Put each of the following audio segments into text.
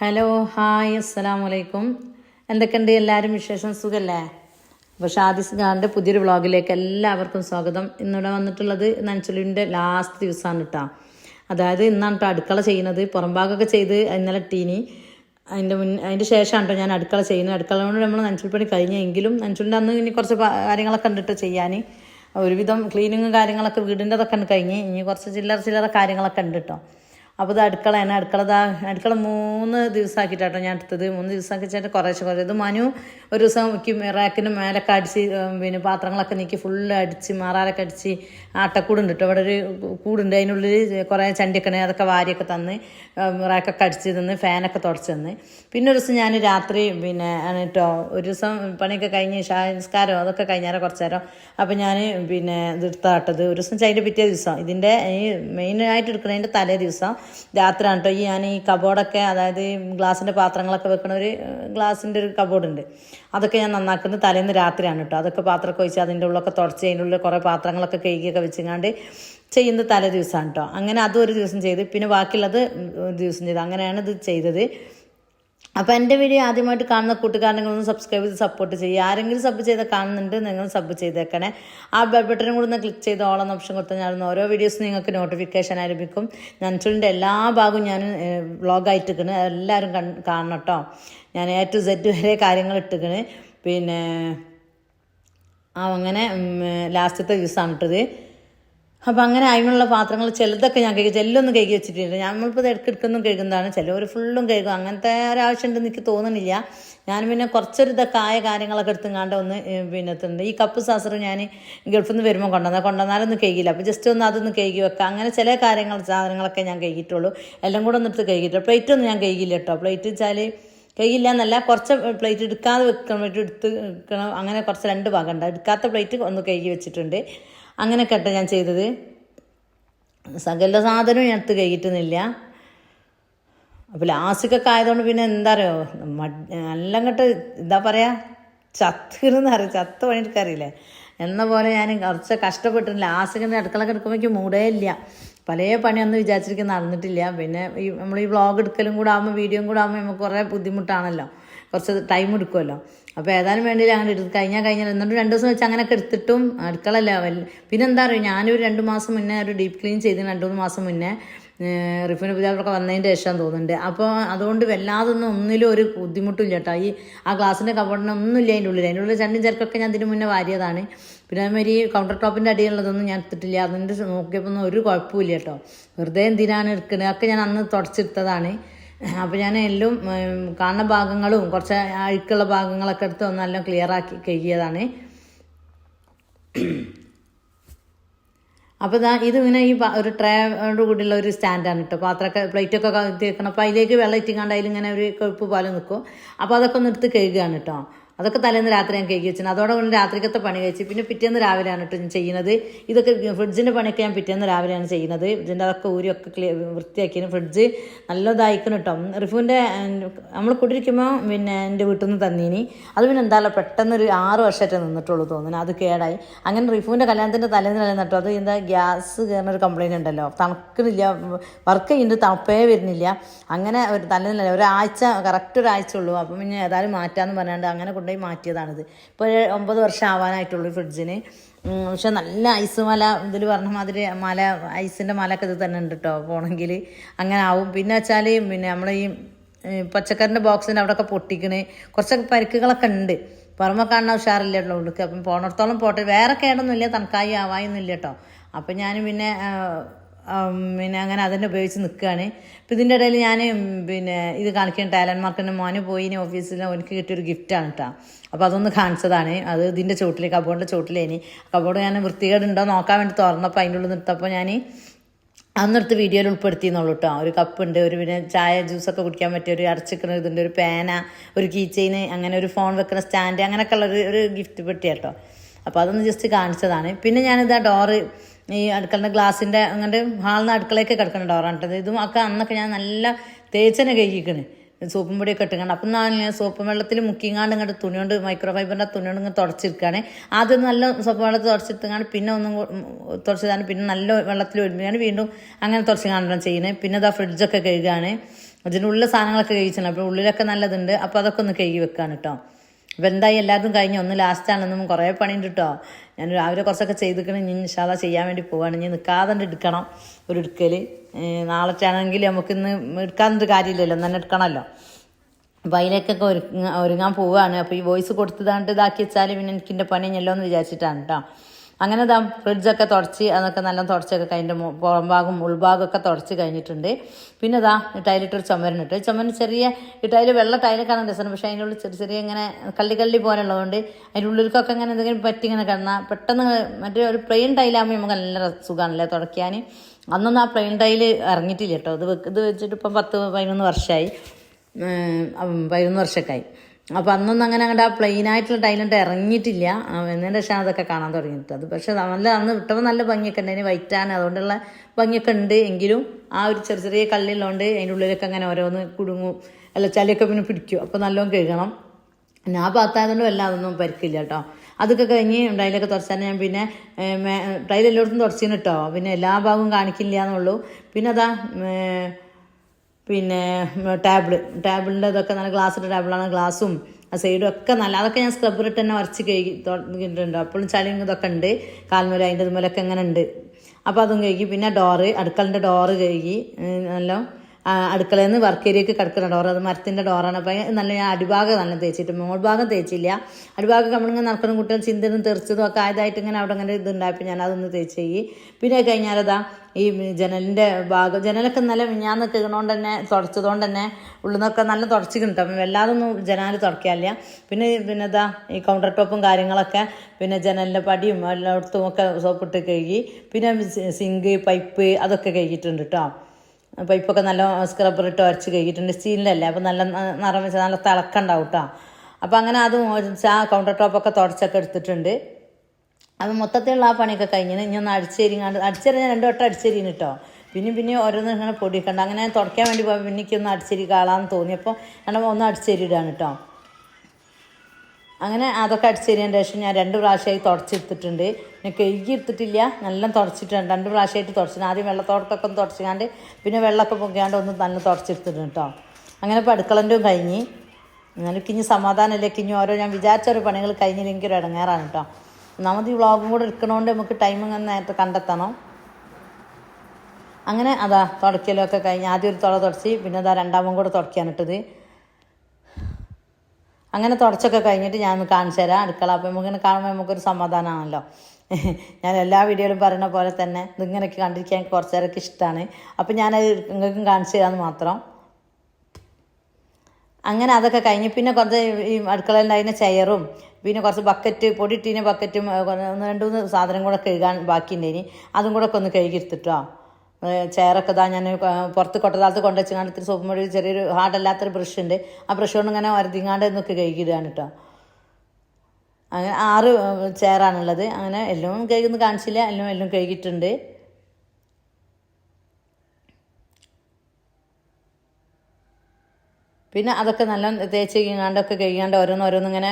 Hello hi അസ്സലാം വലൈക്കും എന്തൊക്കെയുണ്ട് എല്ലാവരും വിശേഷം? സുഖല്ലേ? അപ്പോൾ ഷാദിസ് ഖാന്റെ പുതിയൊരു വ്ളോഗിലേക്ക് എല്ലാവർക്കും സ്വാഗതം. ഇന്നിവിടെ വന്നിട്ടുള്ളത് നനച്ചുലിന്റെ ലാസ്റ്റ് ദിവസമാണ് കേട്ടോ അതായത് ഇന്നാണ് കേട്ടോ അടുക്കള ചെയ്യുന്നത്. പുറംഭാഗമൊക്കെ ചെയ്ത് ഇന്നലെ ടീനി അതിന്റെ മുൻ അതിന്റെ ശേഷമാണ് കേട്ടോ ഞാൻ അടുക്കള ചെയ്യുന്നത്. കൊണ്ട് നമ്മൾ നനച്ചുൽപ്പണി കഴിഞ്ഞെങ്കിലും നനച്ചുലിന്റെ അന്ന് ഇനി കുറച്ച് കാര്യങ്ങളൊക്കെ ഉണ്ടിട്ട് ചെയ്യാൻ ഒരുവിധം ക്ലീനിങ്ങും കാര്യങ്ങളൊക്കെ വീടിന്റെതൊക്കെ കഴിഞ്ഞ്. ഇനി കുറച്ച് ചില്ലറ ചില്ലറ കാര്യങ്ങളൊക്കെ ഉണ്ട് കേട്ടോ അപ്പോൾ ഇത് അടുക്കളയാണ് അടുക്കള ദാ അടുക്കള മൂന്ന് ദിവസമാക്കിയിട്ടാട്ടോ ഞാൻ എടുത്തത്. മൂന്ന് ദിവസമാക്കി വെച്ചിട്ട് കുറേശ്ശെ കുറേ ഇത് മനു ഒരു ദിവസം റാക്കിന് മേലൊക്കെ അടിച്ച് പിന്നെ പാത്രങ്ങളൊക്കെ നീക്കി ഫുള്ള് അടിച്ച് മാറാലൊക്കെ അടിച്ച് ആട്ടക്കൂടുണ്ട് കേട്ടോ അവിടെ ഒരു കൂടുണ്ട്. അതിനുള്ളിൽ കുറേ ചണ്ടിക്കണ അതൊക്കെ വാരിയൊക്കെ തന്ന് റാക്കൊക്കെ അടിച്ച് തന്ന് ഫാനൊക്കെ തുടച്ച് തന്ന്. പിന്നെ ഒരു ദിവസം ഞാൻ രാത്രി പിന്നെ കേട്ടോ ഒരു ദിവസം പണിയൊക്കെ കഴിഞ്ഞ് ഷാസ്കാരം അതൊക്കെ കഴിഞ്ഞാൽ കുറച്ച് നേരം. അപ്പോൾ ഞാൻ പിന്നെ ഇത് എടുത്താട്ടത്. ഒരു ദിവസം അതിന്റെ പിറ്റേ ദിവസം. ഇതിന്റെ ഈ മെയിനായിട്ട് എടുക്കുന്നതിന്റെ തലേ ദിവസം രാത്രിയാണ് കേട്ടോ ഞാൻ ഈ കബോർഡൊക്കെ അതായത് ഗ്ലാസിന്റെ പാത്രങ്ങളൊക്കെ വെക്കണ ഒരു ഗ്ലാസിന്റെ ഒരു കബോർഡുണ്ട് അതൊക്കെ ഞാൻ നന്നാക്കുന്നത് തലേന്ന് രാത്രിയാണ് കേട്ടോ അതൊക്കെ പാത്രമൊക്കെ ഒഴിച്ച് അതിന്റെ ഉള്ളൊക്കെ തുടച്ച് അതിന്റെ ഉള്ളിൽ കുറേ പാത്രങ്ങളൊക്കെ കഴുകിയൊക്കെ വെച്ചങ്ങാണ്ട് ചെയ്യുന്നത് തലേ ദിവസമാണ് കേട്ടോ അങ്ങനെ അതും ഒരു ദിവസം ചെയ്ത് പിന്നെ ബാക്കിയുള്ളത് ദിവസം ചെയ്ത്. അങ്ങനെയാണ് ഇത് ചെയ്തത്. അപ്പോൾ എന്റെ വീഡിയോ ആദ്യമായിട്ട് കാണുന്ന കൂട്ടുകാരനങ്ങളൊന്ന് സബ്സ്ക്രൈബ് ചെയ്ത് സപ്പോർട്ട് ചെയ്യുക. ആരെങ്കിലും സബ് ചെയ്ത് കാണുന്നുണ്ട് നിങ്ങൾ സബ് ചെയ്തേക്കണേ. ആ ബെൽ ബട്ടനും കൂടെ ഒന്ന് ക്ലിക്ക് ചെയ്ത് ഓളം ഓപ്ഷൻ കൊടുത്താൽ ഞാൻ ഓരോ വീഡിയോസും നിങ്ങൾക്ക് നോട്ടിഫിക്കേഷൻ ആരംഭിക്കും. ചുണ്ടിന്റെ എല്ലാ ഭാഗവും ഞാൻ വ്ളോഗായിട്ട് ഇട്ടിക്കണ് എല്ലാവരും കാണണം കേട്ടോ ഞാൻ എ ടു സെറ്റ് വരെ കാര്യങ്ങൾ ഇട്ടിക്കണ്. പിന്നെ ആ അങ്ങനെ ലാസ്റ്റത്തെ ദിവസമാണ് ഇട്ടത്. അപ്പം അങ്ങനെ അതിനുള്ള പാത്രങ്ങൾ ചിലതൊക്കെ ഞാൻ കഴുകി ചെല്ലൊന്നും കഴുകി വെച്ചിട്ടില്ല. നമ്മളിപ്പോൾ ഇടക്കിടക്കൊന്നും കഴുകുന്നതാണ്. ചിലവർ ഫുള്ളും കഴുകും. അങ്ങനത്തെ ഒരാവശ്യം ഉണ്ടെന്ന് എനിക്ക് തോന്നുന്നില്ല ഞാൻ പിന്നെ കുറച്ചൊരു ഇതൊക്കെ ആയ കാര്യങ്ങളൊക്കെ എടുത്തുങ്ങാണ്ട് ഒന്ന് പിന്നെ എത്തുന്നുണ്ട് ഈ കപ്പ് സാസറ് ഞാൻ ഗൾഫിൽ നിന്ന് വരുമ്പോൾ കൊണ്ടുവന്നാൽ കൊണ്ടുവന്നാലൊന്നും കഴുകിയില്ല. അപ്പോൾ ജസ്റ്റ് ഒന്ന് അതൊന്ന് കഴുകി വെക്കാം. അങ്ങനെ ചില കാര്യങ്ങൾ സാധനങ്ങളൊക്കെ ഞാൻ കഴുകിയിട്ടുള്ളൂ. എല്ലാം കൂടെ ഒന്ന് എടുത്ത് കഴുകിയിട്ടില്ല പ്ലേറ്റ് ഒന്നും ഞാൻ കഴുകിയില്ല കേട്ടോ. പ്ലേറ്റ് വെച്ചാൽ കഴിയില്ല എന്നല്ല കുറച്ച് പ്ലേറ്റ് എടുക്കാതെ വെക്കണം പ്ലേറ്റ് എടുത്ത് വെക്കണം. അങ്ങനെ കുറച്ച് രണ്ട് ഭാഗം ഉണ്ട്. എടുക്കാത്ത പ്ലേറ്റ് ഒന്ന് കഴുകി വെച്ചിട്ടുണ്ട്. അങ്ങനെ കേട്ടോ ഞാൻ ചെയ്തത്. സകല സാധനവും ഞാൻ എടുത്ത് കഴുകിയിട്ടുന്നില്ല അപ്പോൾ ലാസ്റ്റിക്കൊക്കെ ആയതുകൊണ്ട് പിന്നെ എന്താ അറിയോ നല്ല അങ്ങോട്ട് എന്താ പറയുക ചത്തിരുന്ന് അറിയാം. ചത്ത് പണിയെടുക്കാറില്ലേ എന്ന പോലെ ഞാൻ കുറച്ച് കഷ്ടപ്പെട്ടിട്ട് ലാസ്റ്റിങ്ങനെ അടുക്കളൊക്കെ എടുക്കുമ്പോഴേക്കും മൂടേ ഇല്ല. പല പണിയൊന്നും വിചാരിച്ചിരിക്കുന്ന നടന്നിട്ടില്ല. പിന്നെ ഈ നമ്മൾ ഈ വ്ളോഗ് എടുക്കലും കൂടെ ആകുമ്പോൾ വീഡിയോയും കൂടെ ആകുമ്പോൾ നമുക്ക് കുറേ ബുദ്ധിമുട്ടാണല്ലോ. കുറച്ച് ടൈം എടുക്കുമല്ലോ അപ്പോൾ ഏതായാലും വേണ്ടിയില്ല അങ്ങനെ എടുത്ത് കഴിഞ്ഞാൽ കഴിഞ്ഞാൽ എന്നിട്ട് രണ്ട് ദിവസം വെച്ച് അങ്ങനെയൊക്കെ എടുത്തിട്ടും അടുക്കളല്ല വല്ല പിന്നെ എന്താ പറയുക ഞാനൊരു രണ്ട് മാസം മുന്നേ ഒരു ഡീപ്പ് ക്ലീൻ ചെയ്ത് രണ്ട് മൂന്ന് മാസം മുന്നേ റിഫിൻ പുതിയാളൊക്കെ വന്നതിന്റെ ശേഷം തോന്നുന്നുണ്ട്. അപ്പോൾ അതുകൊണ്ട് വല്ലാതൊന്നും ഒന്നിലും ഒരു ബുദ്ധിമുട്ടില്ല കേട്ടോ. ഈ ആ ഗ്ലാസിന്റെ കബോർഡിന് ഒന്നുമില്ല അതിന്റെ ഉള്ളിൽ അതിന്റെ ഉള്ളിൽ ചണ്ടും ചെറുക്കൊക്കെ ഞാൻ ഇതിന് മുന്നേ വാരിയതാണ്. പിന്നെ അതുമാതിരി കൗണ്ടർ ടോപ്പിന്റെ അടിയുള്ളതൊന്നും ഞാൻ എടുത്തിട്ടില്ല. അതിന്റെ നോക്കിയപ്പോൾ ഒന്നും ഒരു കുഴപ്പമില്ല കേട്ടോ. വെറുതെ എന്തിനാണ് എടുക്കുന്നത് ഒക്കെ ഞാൻ അന്ന് തുടച്ചെടുത്തതാണ് അപ്പോൾ ഞാൻ എല്ലാം കാണുന്ന ഭാഗങ്ങളും കുറച്ച് അഴുക്കുള്ള ഭാഗങ്ങളൊക്കെ എടുത്ത് ഒന്ന് എല്ലാം ക്ലിയർ ആക്കി കഴുകിയതാണ്. അപ്പോൾ ഇതാ ഇത് ഇങ്ങനെ ഈ ഒരു ട്രേയോട് കൂടിയുള്ള ഒരു സ്റ്റാൻഡാണ് കേട്ടോ പാത്രമൊക്കെ പ്ലേറ്റൊക്കെ കത്തി വെക്കണം അപ്പോൾ അതിലേക്ക് വെള്ളം ഇറ്റിക്കാണ്ട് അതിൽ ഇങ്ങനെ ഒരു കൊഴുപ്പ് പോലെ നിൽക്കും അപ്പോൾ അതൊക്കെ ഒന്ന് എടുത്ത് കഴുകുകയാണ് കേട്ടോ അതൊക്കെ തലേന്ന് രാത്രി ഞാൻ കഴുകി വെച്ചിന്. അതോടെ കൊണ്ട് രാത്രിക്കത്തെ പണി കഴിച്ച് പിന്നെ പിറ്റേന്ന് രാവിലെയാണ് കേട്ടോ ഞാൻ ചെയ്യുന്നത്. ഇതൊക്കെ ഫ്രിഡ്ജിന്റെ പണിയൊക്കെ ഞാൻ പിറ്റേന്ന് രാവിലെയാണ് ചെയ്യുന്നത്. ഇതിന്റെ അതൊക്കെ ഊരിയൊക്കെ ക്ലിയർ വൃത്തിയാക്കിയതിന് ഫ്രിഡ്ജ് നല്ലതായിക്കണം കേട്ടോ റിഫുവിന്റെ നമ്മൾ കുടിയിരിക്കുമ്പോൾ പിന്നെ എന്റെ വീട്ടിൽ നിന്ന് തന്നീനി. അത് പിന്നെ എന്തായാലും പെട്ടെന്ന് ഒരു ആറ് വർഷമായിട്ട് നിന്നിട്ടുള്ളൂ തോന്നുന്നു അത് കേടായി. അങ്ങനെ റിഫുവിന്റെ കല്യാണത്തിന്റെ തലേന്ന് തലേന്ന് കേട്ടോ അത് എന്താ ഗ്യാസ് കയറുന്ന ഒരു കംപ്ലയിന്റ് ഉണ്ടല്ലോ. തണുക്കുന്നില്ല വർക്ക് ചെയ്യുന്നുണ്ട് തണുപ്പേ വരുന്നില്ല. അങ്ങനെ ഒരു തലേന്ന് ഒരാഴ്ച കറക്റ്റ് ഒരാഴ്ച ഉള്ളൂ. അപ്പം പിന്നെ ഏതായാലും മാറ്റാമെന്ന് പറഞ്ഞാണ്ട് അങ്ങനെ കൊണ്ടുപോയി മാറ്റിയതാണിത്. ഇപ്പോൾ ഒമ്പത് വർഷം ആവാനായിട്ടുള്ളൂ ഫ്രിഡ്ജിന്. പക്ഷെ നല്ല ഐസ് മല ഇതിൽ പറഞ്ഞ മാതിരി മല ഐസിന്റെ മലയൊക്കെ ഇത് തന്നെ ഉണ്ട് കേട്ടോ പോകണമെങ്കിൽ അങ്ങനെ ആവും. പിന്നെ വെച്ചാൽ പിന്നെ നമ്മൾ ഈ പച്ചക്കറിന്റെ ബോക്സിന്റെ അവിടെയൊക്കെ പൊട്ടിക്കണ്. കുറച്ചൊക്കെ പരിക്കുകളൊക്കെ ഉണ്ട്. പുറമെ കാണാൻ ഉഷാറില്ലല്ലോ ഉള്ളിക്ക്. അപ്പം പോണടത്തോളം പോട്ടെ. വേറെ കേടൊന്നുമില്ല തണുക്കായി ആവായൊന്നുമില്ല കേട്ടോ അപ്പം ഞാൻ പിന്നെ പിന്നെ അങ്ങനെ അതന്നെ ഉപയോഗിച്ച് നിൽക്കുകയാണ് ഇപ്പം ഇതിന്റെ ഇടയിൽ ഞാൻ പിന്നെ ഇത് കാണിക്കാൻ ടാലന്റ് മാർക്കിന്റെ മോന് പോയി ഇനി ഓഫീസിൽ എനിക്ക് കിട്ടിയൊരു ഗിഫ്റ്റാണ് കേട്ടോ അപ്പോൾ അതൊന്ന് കാണിച്ചതാണ്. അത് ഇതിന്റെ ചോട്ടിൽ കബോർഡിന്റെ ചോട്ടിലേനി. കബോർഡ് ഞാൻ വൃത്തികേടുണ്ടോ നോക്കാൻ വേണ്ടി തുറന്നപ്പോൾ അതിന്റെ ഉള്ളിൽ നിർത്തപ്പോൾ ഞാൻ അന്നെടുത്ത് വീഡിയോയിൽ ഉൾപ്പെടുത്തിയെന്നുള്ളൂ കേട്ടോ ഒരു കപ്പുണ്ട് ഒരു പിന്നെ ചായ ജ്യൂസൊക്കെ കുടിക്കാൻ പറ്റിയ ഒരു അടച്ചിക്കുന്ന ഇതുണ്ട് ഒരു പേന ഒരു കീ ചെയിൻ അങ്ങനെ ഒരു ഫോൺ വെക്കുന്ന സ്റ്റാൻഡ് അങ്ങനെയൊക്കെ ഉള്ള ഒരു ഗിഫ്റ്റ് പെട്ടിയാട്ടോ അപ്പോൾ അതൊന്ന് ജസ്റ്റ് കാണിച്ചതാണ്. പിന്നെ ഞാനിത് ആ ഡോറ് ഈ അടുക്കളന്റെ ഗ്ലാസിന്റെ അങ്ങോട്ട് നിന്ന് അടുക്കളയൊക്കെ കിടക്കുന്ന ഡോറാണ് ഇതും ഒക്കെ അന്നൊക്കെ ഞാൻ നല്ല തേച്ചനെ കഴിക്കണേ. സോപ്പും പൊടിയൊക്കെ ഇട്ടുകൊണ്ട് അപ്പം ഞാൻ സോപ്പ് വെള്ളത്തിൽ മുക്കിങ്ങാണ്ട് ഇങ്ങോട്ട് തുണി കൊണ്ട് മൈക്രോ ഫൈബറിന്റെ തുണി കൊണ്ട് ഇങ്ങനെ തുടച്ചിരിക്കുകയാണ് ആദ്യം നല്ല സോപ്പ് വെള്ളത്തിൽ തുടച്ചിട്ടാണ് പിന്നെ ഒന്നും തുടച്ചതാണ്. പിന്നെ നല്ല വെള്ളത്തിൽ ഒരുമിയാണ് വീണ്ടും അങ്ങനെ തുടച്ച് കാണണം ചെയ്യുന്നത് പിന്നെ ഇതാ ഫ്രിഡ്ജൊക്കെ കഴുകുകയാണ് അതിനുള്ള സാധനങ്ങളൊക്കെ കഴിച്ചാണ് അപ്പോൾ ഉള്ളിലൊക്കെ നല്ലതുണ്ട്. അപ്പോൾ അതൊക്കെ ഒന്ന് കഴുകി വെക്കാണ് കേട്ടോ അപ്പോൾ എന്തായി? എല്ലാതും കഴിഞ്ഞ്? ഒന്ന് ലാസ്റ്റാണെന്നും കുറേ പണിയുണ്ട് കേട്ടോ ഞാൻ രാവിലെ കുറച്ചൊക്കെ ചെയ്തിക്കണം ഇനി ഇൻഷാല്ല ചെയ്യാൻ വേണ്ടി പോവാണ്. ഇനി നിൽക്കാതെ എടുക്കണം ഒരു എടുക്കൽ നാളെ നമുക്ക് നമുക്കിന്ന് എടുക്കാനൊരു കാര്യമില്ലല്ലോ തന്നെ എടുക്കണമല്ലോ. അപ്പോൾ അതിലേക്കൊക്കെ ഒരുങ്ങ ഒരുങ്ങാൻ പോവുകയാണ് അപ്പോൾ ഈ വോയിസ് കൊടുത്തതാണ്ട് ഇതാക്കി വെച്ചാൽ പിന്നെ എനിക്കിന്റെ പണി ഞല്ലോ എന്ന് വിചാരിച്ചിട്ടാണ് കേട്ടോ അങ്ങനെ ഇതാ ഫ്രിഡ്ജൊക്കെ തുടച്ച് അതൊക്കെ നല്ല തുടച്ചൊക്കെ കഴിഞ്ഞ പുറംഭാഗം ഉൾഭാഗമൊക്കെ തുടച്ച് കഴിഞ്ഞിട്ടുണ്ട്. പിന്നെ ഇതാ ടൈലിട്ടൊരു ചുമരനിട്ട്. ചുമരിന് ചെറിയ ടൈൽ വെള്ള ടൈലൊക്കെ കാണാൻ രസമാണ് പക്ഷേ അതിനുള്ളിൽ ചെറിയ ചെറിയ ഇങ്ങനെ കള്ളി കള്ളി പോലുള്ളതുകൊണ്ട് അതിന്റെ ഉള്ളിലേക്കൊക്കെ ഇങ്ങനെ എന്തെങ്കിലും പറ്റി ഇങ്ങനെ കിടന്നാൽ പെട്ടെന്ന് മറ്റേ ഒരു പ്ലെയിൻ ടൈലാകുമ്പോൾ നമുക്ക് നല്ല സുഖമാണല്ലേ തുടയ്ക്കാൻ അന്നൊന്നും ആ പ്ലെയിൻ ടൈൽ ഇറങ്ങിയിട്ടില്ല കേട്ടോ. ഇത് ഇത് വെച്ചിട്ട് ഇപ്പം പത്ത് പതിനൊന്ന് വർഷമായി പതിനൊന്ന് വർഷമൊക്കെ ആയി അപ്പോൾ അന്നൊന്നും അങ്ങനെ അങ്ങോട്ട് ആ പ്ലെയിൻ ആയിട്ടുള്ള ടൈലിട്ട് ഇറങ്ങിയിട്ടില്ല. എന്നതിന്റെ ശേഷം അതൊക്കെ കാണാൻ തുടങ്ങിയിട്ട് അത് പക്ഷേ നല്ല അന്ന് വിട്ടപ്പോൾ നല്ല ഭംഗിയൊക്കെ ഉണ്ട്. അതിന് വൈറ്റാണ് അതുകൊണ്ടുള്ള ഭംഗിയൊക്കെ ഉണ്ട് എങ്കിലും ആ ഒരു ചെറിയ ചെറിയ കല്ലുള്ളതുകൊണ്ട് അതിന്റെ ഉള്ളിലൊക്കെ അങ്ങനെ ഓരോന്ന് കുടുങ്ങും. അല്ല ചളിയൊക്കെ പിന്നെ പിടിക്കും. അപ്പോൾ നല്ലോണം കഴുകണം. ഞാൻ ആ എല്ലാം വല്ല അതൊന്നും പരിക്കില്ല കേട്ടോ. അതൊക്കെ കഴിഞ്ഞ് ടൈലൊക്കെ തുടച്ചാൽ ഞാൻ പിന്നെ ടൈലെല്ലായിടത്തും തുടച്ചിന് കേട്ടോ പിന്നെ എല്ലാ ഭാഗവും കാണിക്കില്ല എന്നുള്ളൂ. പിന്നെ അതാ പിന്നെ ടാബിൾ ടാബിളിന്റെ ഇതൊക്കെ നല്ല ഗ്ലാസ്സിന്റെ ടാബിളാണ്. ഗ്ലാസും ആ സൈഡും ഒക്കെ നല്ല അതൊക്കെ ഞാൻ സ്ക്രബ്ബറിട്ട് തന്നെ വരച്ച് കഴുകി തുടങ്ങിയിട്ടുണ്ട് അപ്പോഴും ചളിയും ഇതൊക്കെ ഉണ്ട്. കാൽമുല അതിന്റെ ഇതുമൂലൊക്കെ ഇങ്ങനെ ഉണ്ട്. അപ്പോൾ അതും കഴുകി. പിന്നെ ഡോറ് അടുക്കളന്റെ ഡോറ് കഴുകി. നല്ല അടുക്കളയിൽ നിന്ന് വർക്ക് ഏരിയക്ക് കിടക്കുന്ന ഡോർ അത് മരത്തിന്റെ ഡോറാണ് അപ്പോൾ നല്ല ഞാൻ അടിഭാഗം നല്ല തേച്ചിട്ട്. മോൾ ഭാഗം തേച്ചില്ല അടിഭാഗം നമ്മളിങ്ങനെ നടക്കുന്ന കുട്ടികൾ ചിന്തനും തെറിച്ചതും ഒക്കെ ആയതായിട്ട് ഇങ്ങനെ അവിടെ അങ്ങനെ ഇതുണ്ടായപ്പോൾ ഞാൻ അതൊന്ന് തേച്ച് ചെയ്യി. പിന്നെ കഴിഞ്ഞാലതാ ഈ ജനലിന്റെ ഭാഗം. ജനലൊക്കെ നല്ല മിഞ്ഞാന്ന് നിൽക്കുന്നതുകൊണ്ട് തന്നെ തുടച്ചതുകൊണ്ട് തന്നെ ഉള്ളിൽ നല്ല തുടച്ച് കിട്ടും. അപ്പം വല്ലാതൊന്നും ജനാൽ തുടയ്ക്കാനില്ല പിന്നെ പിന്നെ ഇതാ ഈ കൗണ്ടർ ടോപ്പും കാര്യങ്ങളൊക്കെ പിന്നെ ജനലിന്റെ പടിയും എല്ലായിടത്തും ഒക്കെ സോപ്പിട്ട് കഴുകി പിന്നെ സിങ്ക് പൈപ്പ് അതൊക്കെ കഴുകിയിട്ടുണ്ട് കേട്ടോ പൈപ്പൊക്കെ നല്ല സ്ക്രബ്ബർ ഇട്ട് ഉരച്ച് കഴിഞ്ഞിട്ടുണ്ട് സ്റ്റീലിന്റെ അപ്പോൾ നല്ല നിറം വെച്ച് നല്ല തിളക്കുണ്ടാവും കേട്ടോ അപ്പോൾ അങ്ങനെ അത് മോചിച്ച് ആ കൗണ്ടർ ടോപ്പൊക്കെ തുടച്ചൊക്കെ എടുത്തിട്ടുണ്ട്. അത് മൊത്തത്തിലുള്ള ആ പണിയൊക്കെ കഴിഞ്ഞിന് ഇനി ഒന്ന് അടിച്ചേരിങ്ങാണ്ട് അടിച്ചേരി ഞാൻ രണ്ട് വട്ടം അടിച്ചേരിന് കേട്ടോ പിന്നെ പിന്നെ ഓരോന്ന് ഇങ്ങനെ പൊടിക്കണ്ട അങ്ങനെ തുടയ്ക്കാൻ വേണ്ടി പോകാം പിന്നെ ഒന്ന് അടിച്ചേരി കാളാന്ന് തോന്നിയപ്പോൾ ഞാൻ ഒന്ന് അടിച്ചേരിയിടാണ് കേട്ടോ അങ്ങനെ അതൊക്കെ അടിച്ചേരിയതിന്റെ ശേഷം ഞാൻ രണ്ട് പ്രാവശ്യമായി തുടച്ചെടുത്തിട്ടുണ്ട് പിന്നെ കഴുകി എടുത്തിട്ടില്ല നല്ല തുടച്ചിട്ടുണ്ട്. രണ്ട് പ്രാവശ്യമായിട്ട് തുടച്ചിട്ട് ആദ്യം വെള്ളത്തോട്ടൊക്കെ ഒന്ന് തുടച്ചാണ്ട് പിന്നെ വെള്ളമൊക്കെ പൊക്കിയാണ്ട് ഒന്ന് നല്ല തുടച്ചെടുത്തിട്ടുണ്ട് കേട്ടോ അങ്ങനെ ഇപ്പോൾ അടുക്കളന്റെ കഴിഞ്ഞ്. എന്നാലും ഇനി സമാധാനമല്ലേ. ഇനി ഓരോ ഞാൻ വിചാരിച്ച ഒരു പണികൾ കഴിഞ്ഞില്ലെങ്കിൽ ഒരു ഇടങ്ങേറാണ് കേട്ടോ ഒന്നാമത് ഈ വ്ളോഗും കൂടെ എടുക്കണോണ്ട് നമുക്ക് ടൈം ഇങ്ങനെ നേരത്തെ കണ്ടെത്തണം. അങ്ങനെ അതാ തുടക്കലൊക്കെ കഴിഞ്ഞ്. ആദ്യം ഒരു തുള തുടച്ച് പിന്നെ അതാ രണ്ടാമതും കൂടെ തുടക്കാനിട്ടത് അങ്ങനെ തുടച്ചൊക്കെ കഴിഞ്ഞിട്ട് ഞാൻ കാണിച്ചു തരാം അടുക്കള. അപ്പം നമുക്കിങ്ങനെ കാണുമ്പോൾ നമുക്കൊരു സമാധാനമാണല്ലോ ഞാൻ എല്ലാ വീഡിയോയിലും പറയുന്ന പോലെ തന്നെ ഇതിങ്ങനെയൊക്കെ കണ്ടിരിക്കാൻ എനിക്ക് കുറച്ച് നേരമൊക്കെ ഇഷ്ടമാണ് അപ്പം ഞാനത് നിങ്ങൾക്കും കാണിച്ചു തരാമെന്ന് മാത്രം. അങ്ങനെ അതൊക്കെ കഴിഞ്ഞ് പിന്നെ കുറച്ച് ഈ അതിന്റെ ചെയറും പിന്നെ കുറച്ച് ബക്കറ്റ് പൊടിയിട്ടിന് ബക്കറ്റും ഒന്ന് രണ്ട് മൂന്ന് സാധനം കൂടെ കഴുകാൻ ബാക്കിയുണ്ടേനി അതും കൂടെ ഒക്കെ ഒന്ന് കഴുകിയെടുത്തിട്ടോ ചെയറൊക്കെ ഇതാ ഞാൻ പുറത്ത് കൊട്ടതാലത്ത് കൊണ്ടുവച്ചാണ്ട് ഇത്തിരി സോപ്പ് പൊടി ചെറിയൊരു ഹാർഡല്ലാത്തൊരു ബ്രഷ് ഉണ്ട് ആ ബ്രഷ് കൊണ്ട് ഇങ്ങനെ വരുതിങ്ങാണ്ട് എന്നൊക്കെ കഴുകിയിടുകയാണ് കേട്ടോ. അങ്ങനെ ആറ് ചെയറാണുള്ളത്. അങ്ങനെ എല്ലാം കഴുകുന്ന കാണിച്ചില്ല. എല്ലാം എല്ലാം കഴുകിയിട്ടുണ്ട്. പിന്നെ അതൊക്കെ നല്ല തേച്ച് കഴിയാണ്ടൊക്കെ കഴിയാണ്ട് ഓരോന്ന് ഓരോന്ന് ഇങ്ങനെ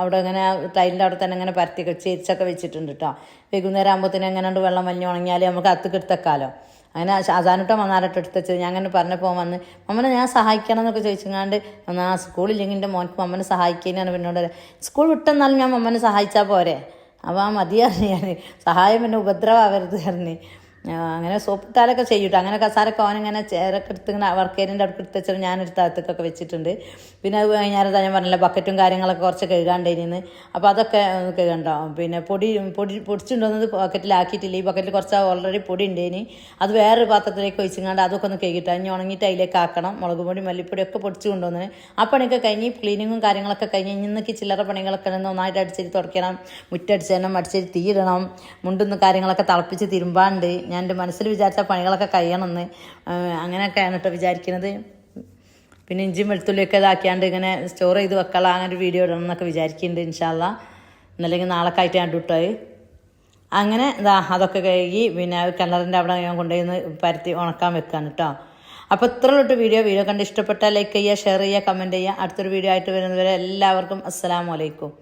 അവിടെ ഇങ്ങനെ തൈലിന്റെ അവിടെ തന്നെ ഇങ്ങനെ പരത്തി ചേരിച്ചൊക്കെ വെച്ചിട്ടുണ്ട് കേട്ടോ വൈകുന്നേരം ആകുമ്പോഴത്തേനും എങ്ങനെയുണ്ട് വെള്ളം വലിഞ്ഞ് ഉണങ്ങിയാൽ നമുക്ക് അത്ത് കിടത്തക്കാലോ. അങ്ങനെ ഷാജാനിട്ടോ മന്നാരട്ടോ എടുത്തത് ഞാൻ അങ്ങനെ പറഞ്ഞപ്പോൾ വന്ന് മമ്മനെ ഞാൻ സഹായിക്കണം എന്നൊക്കെ ചോദിച്ചങ്ങാണ്ട് എന്നാ സ്കൂളില്ലെങ്കിൽ എന്റെ മോൻക്ക് മമ്മനെ സഹായിക്കാനാണ് പിന്നോട് സ്കൂൾ വിട്ടെന്നാലും ഞാൻ മമ്മനെ സഹായിച്ചാൽ പോരെ. അപ്പോൾ ആ മതിയായിരുന്നു ഞാൻ സഹായം പിന്നെ ഉപദ്രവമാവരുത് പറഞ്ഞ്. അങ്ങനെ സോപ്പ് ഇട്ടാലൊക്കെ ചെയ്യൂട്ടോ. അങ്ങനെ കസാരൊക്കെ ഓനിങ്ങനെ ചേരൊക്കെ എടുത്ത് ഇങ്ങനെ വർക്കേരിന്റെ അടുത്ത് എടുത്ത് വെച്ചാൽ ഞാൻ എടുത്ത് അകത്തേക്കൊക്കെ വെച്ചിട്ടുണ്ട്. പിന്നെ അത് കഴിഞ്ഞാൽ ഞാൻ പറഞ്ഞില്ല ബക്കറ്റും കാര്യങ്ങളൊക്കെ കുറച്ച് കഴുകാണ്ടേനിന്ന്. അപ്പോൾ അതൊക്കെ ഒന്ന് കഴുകണ്ടോ പിന്നെ പൊടി പൊടി പൊടിച്ചുകൊണ്ടുവന്നത് ബക്കറ്റിലാക്കിയിട്ടില്ല ഈ ബക്കറ്റിൽ കുറച്ച് ഓൾറെഡി പൊടി ഉണ്ടേനി. അത് വേറൊരു പാത്രത്തിലേക്ക് ഒഴിച്ചിങ്ങാണ്ട് അതൊക്കെ ഒന്ന് കഴുകിയിട്ട് ഇനി ഉണങ്ങിയിട്ട് അതിലേക്ക് ആക്കണം. മുളക് പൊടി മല്ലിപ്പൊടി ഒക്കെ പൊടിച്ച് കൊണ്ടുവന്ന് ആ പണിയൊക്കെ കഴിഞ്ഞ് ക്ലീനിങ്ങും കാര്യങ്ങളൊക്കെ കഴിഞ്ഞ് ഇന്നൊക്കെ ചില്ലറ പണികളൊക്കെ ഉണ്ട്. ഒന്നായിട്ട് അടിച്ചേരി തുടയ്ക്കണം മുറ്റടിച്ചേരണം അടിച്ചേരി തീരണം മുണ്ടുന്ന കാര്യങ്ങളൊക്കെ തിളപ്പിച്ച് തിരുമ്പാണ്ട്. ഞാൻ എന്റെ മനസ്സിൽ വിചാരിച്ച പണികളൊക്കെ കഴിയണമെന്ന് അങ്ങനെയൊക്കെയാണ് കേട്ടോ വിചാരിക്കുന്നത്. പിന്നെ ഇഞ്ചിയും വെളുത്തുള്ളിയൊക്കെ ഇതാക്കിയാണ്ട് ഇങ്ങനെ സ്റ്റോർ ചെയ്ത് വെക്കാനുള്ള അങ്ങനെ ഒരു വീഡിയോ ഇടണം എന്നൊക്കെ വിചാരിക്കുന്നുണ്ട് ഇൻഷാല്ല എന്നല്ലെങ്കിൽ നാളെ ഞാൻ ഇട്ടത് അങ്ങനെ ഇതാ അതൊക്കെ കഴുകി പിന്നെ കിണറിന്റെ അവിടെ ഞാൻ കൊണ്ടുപോയി പരത്തി ഉണക്കാൻ വെക്കാണ് കേട്ടോ അപ്പോൾ ഇത്ര തൊട്ട് വീഡിയോ വീഡിയോ കണ്ട് ഇഷ്ടപ്പെട്ടാൽ ലൈക്ക് ചെയ്യുക ഷെയർ ചെയ്യുക കമന്റ് ചെയ്യുക. അടുത്തൊരു വീഡിയോ ആയിട്ട് വരുന്നതുവരെ എല്ലാവർക്കും അസ്സാം അലൈക്കും.